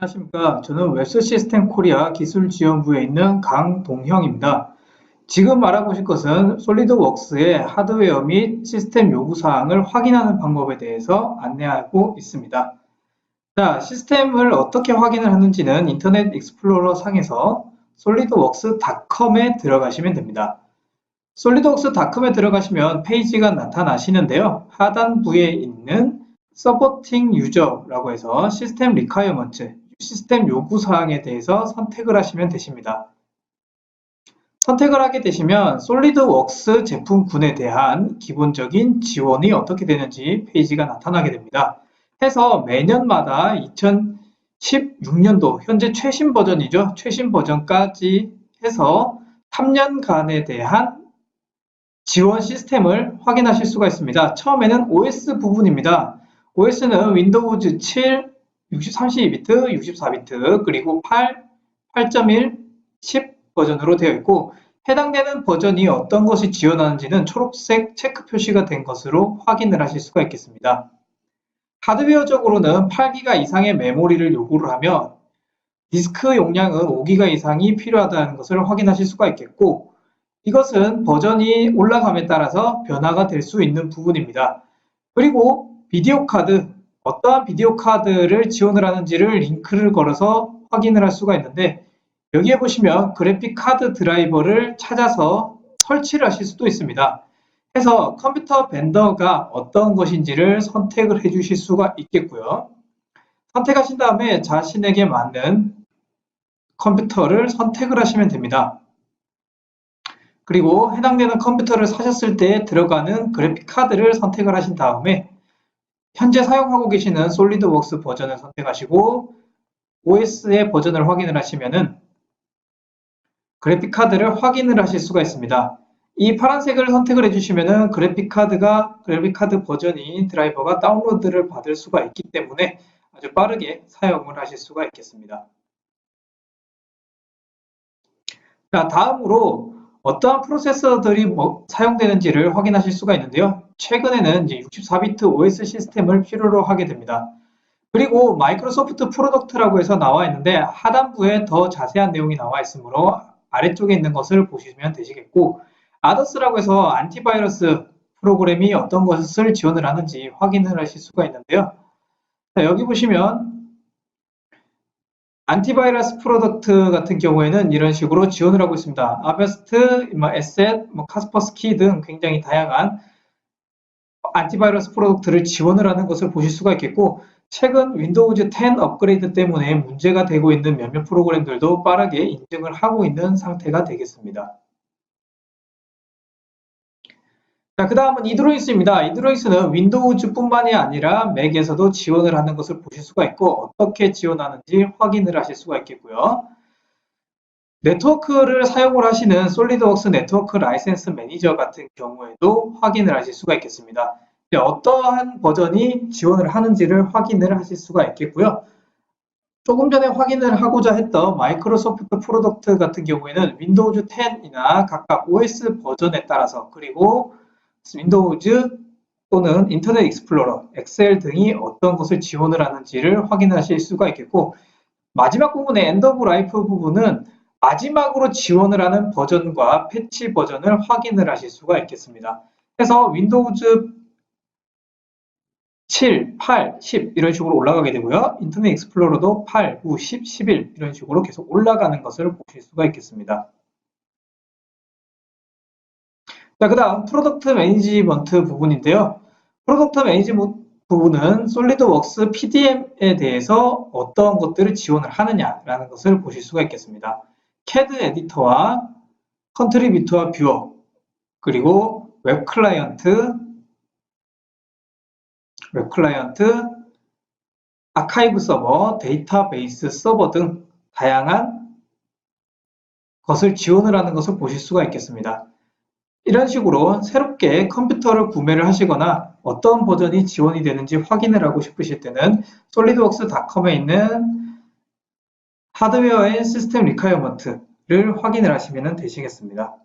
안녕하십니까. 저는 웹스 시스템 코리아 기술 지원부에 있는 강동형입니다. 지금 알아보실 것은 솔리드웍스의 하드웨어 및 시스템 요구 사항을 확인하는 방법에 대해서 안내하고 있습니다. 자, 시스템을 어떻게 확인을 하는지는 인터넷 익스플로러 상에서 solidworks.com에 들어가시면 됩니다. solidworks.com에 들어가시면 페이지가 나타나시는데요. 하단부에 있는 서포팅 유저라고 해서 시스템 리콰이어먼트, 시스템 요구 사항에 대해서 선택을 하시면 되십니다. 선택을 하게 되시면 솔리드웍스 제품군에 대한 기본적인 지원이 어떻게 되는지 페이지가 나타나게 됩니다. 해서 매년마다 2016년도 현재 최신 버전이죠. 최신 버전까지 해서 3년간에 대한 지원 시스템을 확인하실 수가 있습니다. 처음에는 OS 부분입니다. OS는 윈도우즈 7, 32비트, 64비트, 그리고 8, 8.1, 10 버전으로 되어 있고 해당되는 버전이 어떤 것이 지원하는지는 초록색 체크 표시가 된 것으로 확인을 하실 수가 있겠습니다. 하드웨어적으로는 8기가 이상의 메모리를 요구를 하면 디스크 용량은 5기가 이상이 필요하다는 것을 확인하실 수가 있겠고 이것은 버전이 올라감에 따라서 변화가 될 수 있는 부분입니다. 그리고 비디오 카드, 어떠한 비디오 카드를 지원을 하는지를 링크를 걸어서 확인을 할 수가 있는데 여기에 보시면 그래픽 카드 드라이버를 찾아서 설치를 하실 수도 있습니다. 해서 컴퓨터 벤더가 어떤 것인지를 선택을 해 주실 수가 있겠고요. 선택하신 다음에 자신에게 맞는 컴퓨터를 선택을 하시면 됩니다. 그리고 해당되는 컴퓨터를 사셨을 때 들어가는 그래픽 카드를 선택을 하신 다음에 현재 사용하고 계시는 솔리드웍스 버전을 선택하시고 OS의 버전을 확인을 하시면은 그래픽 카드를 확인을 하실 수가 있습니다. 이 파란색을 선택을 해주시면은 그래픽 카드가 그래픽 카드 버전이 드라이버가 다운로드를 받을 수가 있기 때문에 아주 빠르게 사용을 하실 수가 있겠습니다. 자, 다음으로 어떠한 프로세서들이 뭐 사용되는지를 확인하실 수가 있는데요. 최근에는 이제 64비트 OS 시스템을 필요로 하게 됩니다. 그리고 마이크로소프트 프로덕트라고 해서 나와 있는데 하단부에 더 자세한 내용이 나와 있으므로 아래쪽에 있는 것을 보시면 되시겠고 아더스라고 해서 안티바이러스 프로그램이 어떤 것을 지원을 하는지 확인을 하실 수가 있는데요. 자, 여기 보시면 안티바이러스 프로덕트 같은 경우에는 이런 식으로 지원을 하고 있습니다. 아베스트, 뭐 에셋, 뭐 카스퍼스키 등 굉장히 다양한 안티바이러스 프로덕트를 지원을 하는 것을 보실 수가 있겠고 최근 윈도우즈 10 업그레이드 때문에 문제가 되고 있는 몇몇 프로그램들도 빠르게 인증을 하고 있는 상태가 되겠습니다. 자, 그 다음은 이드로이스입니다. 이드로이스는 윈도우즈뿐만이 아니라 맥에서도 지원을 하는 것을 보실 수가 있고 어떻게 지원하는지 확인을 하실 수가 있겠고요. 네트워크를 사용을 하시는 솔리드웍스 네트워크 라이센스 매니저 같은 경우에도 확인을 하실 수가 있겠습니다. 어떠한 버전이 지원을 하는지를 확인을 하실 수가 있겠고요. 조금 전에 확인을 하고자 했던 마이크로소프트 프로덕트 같은 경우에는 윈도우즈 10이나 각각 OS 버전에 따라서 그리고 윈도우즈 또는 인터넷 익스플로러, 엑셀 등이 어떤 것을 지원을 하는지를 확인하실 수가 있겠고 마지막 부분의 엔드 오브 라이프 부분은 마지막으로 지원을 하는 버전과 패치 버전을 확인을 하실 수가 있겠습니다. 그래서 윈도우즈 7, 8, 10 이런 식으로 올라가게 되고요. 인터넷 익스플로러도 8, 9, 10, 11 이런 식으로 계속 올라가는 것을 보실 수가 있겠습니다. 자, 그 다음 프로덕트 매니지먼트 부분인데요. 프로덕트 매니지먼트 부분은 솔리드웍스 PDM에 대해서 어떤 것들을 지원을 하느냐라는 것을 보실 수가 있겠습니다. CAD 에디터와 컨트리뷰터와 뷰어 그리고 웹 클라이언트 웹 클라이언트 아카이브 서버, 데이터베이스 서버 등 다양한 것을 지원을 하는 것을 보실 수가 있겠습니다. 이런 식으로 새롭게 컴퓨터를 구매를 하시거나 어떤 버전이 지원이 되는지 확인을 하고 싶으실 때는 솔리드웍스닷컴에 있는 하드웨어 앤 시스템 리콰이어먼트를 확인을 하시면 되시겠습니다.